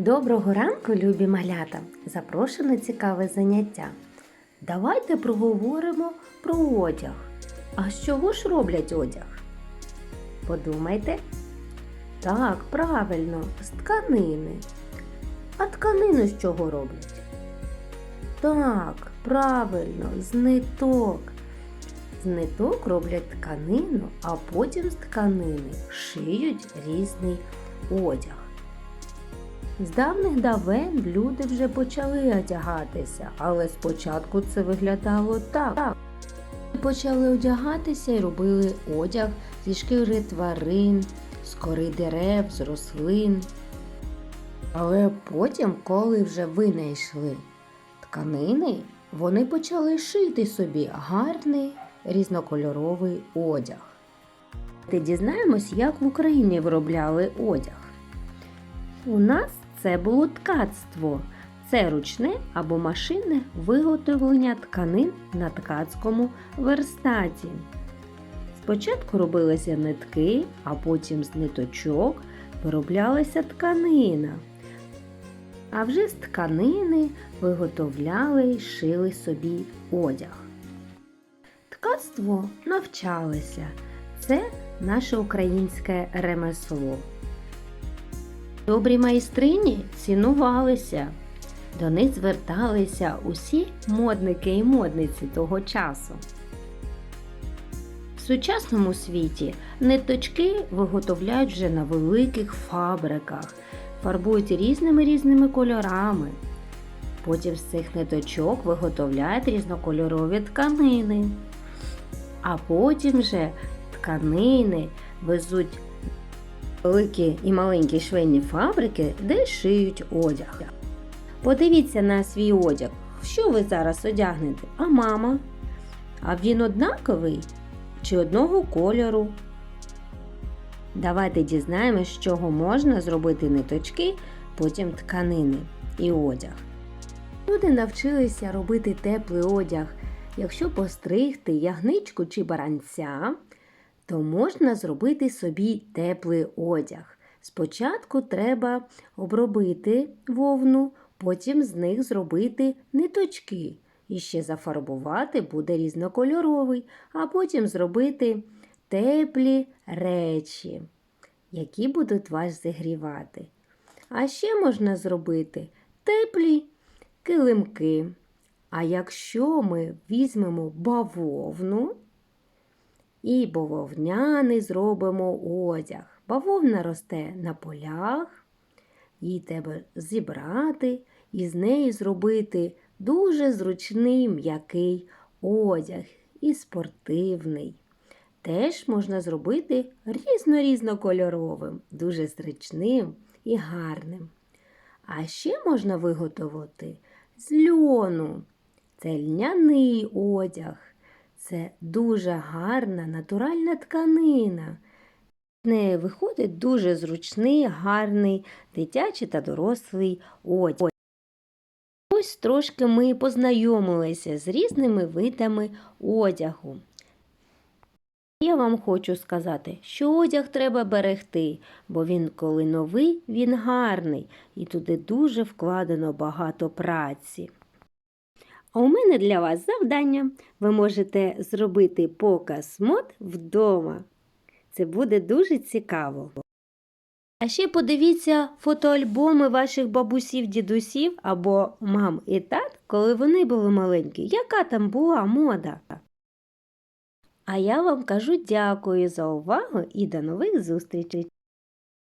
Доброго ранку, любі малята! Запрошую на цікаве заняття. Давайте проговоримо про одяг. А з чого ж роблять одяг? Подумайте. Так, правильно, з тканини. А тканину з чого роблять? Так, правильно, з ниток. З ниток роблять тканину, а потім з тканини шиють різний одяг. З давних давен люди вже почали одягатися, але спочатку це виглядало так. Почали одягатися і робили одяг зі шкіри тварин, з кори дерев, з рослин. Але потім, коли вже винайшли тканини, вони почали шити собі гарний різнокольоровий одяг. Ти дізнаємось, як в Україні виробляли одяг. У нас це було ткацтво. Це ручне або машинне виготовлення тканин на ткацькому верстаті. Спочатку робилися нитки, а потім з ниточок вироблялася тканина. А вже з тканини виготовляли й шили собі одяг. Ткацтво навчалися. Це наше українське ремесло. Добрі майстрині цінувалися. До них зверталися усі модники і модниці того часу. В сучасному світі ниточки виготовляють вже на великих фабриках, фарбують різними різними кольорами. Потім з цих ниточок виготовляють різнокольорові тканини. А потім же тканини везуть великі і маленькі швейні фабрики, де шиють одяг. Подивіться на свій одяг. Що ви зараз одягнете? А мама? А він однаковий чи одного кольору? Давайте дізнаємось, з чого можна зробити ниточки, потім тканини і одяг. Люди навчилися робити теплий одяг. Якщо постригти ягничку чи баранця, то можна зробити собі теплий одяг. Спочатку треба обробити вовну, потім з них зробити ниточки. І ще зафарбувати буде різнокольоровий, а потім зробити теплі речі, які будуть вас зігрівати. А ще можна зробити теплі килимки. А якщо ми візьмемо бавовну, і бавовняний зробимо одяг. Бавовна росте на полях, її треба зібрати і з неї зробити дуже зручний м'який одяг і спортивний. Теж можна зробити різно-різнокольоровим, дуже зручним і гарним. А ще можна виготовити з льону. Це льняний одяг. Це дуже гарна натуральна тканина. З неї виходить дуже зручний, гарний дитячий та дорослий одяг. Ось трошки ми познайомилися з різними видами одягу. Я вам хочу сказати, що одяг треба берегти, бо він, коли новий, він гарний, і туди дуже вкладено багато праці. А у мене для вас завдання. Ви можете зробити показ мод вдома. Це буде дуже цікаво. А ще подивіться фотоальбоми ваших бабусів, дідусів або мам і тат, коли вони були маленькі. Яка там була мода? А я вам кажу дякую за увагу і до нових зустрічей!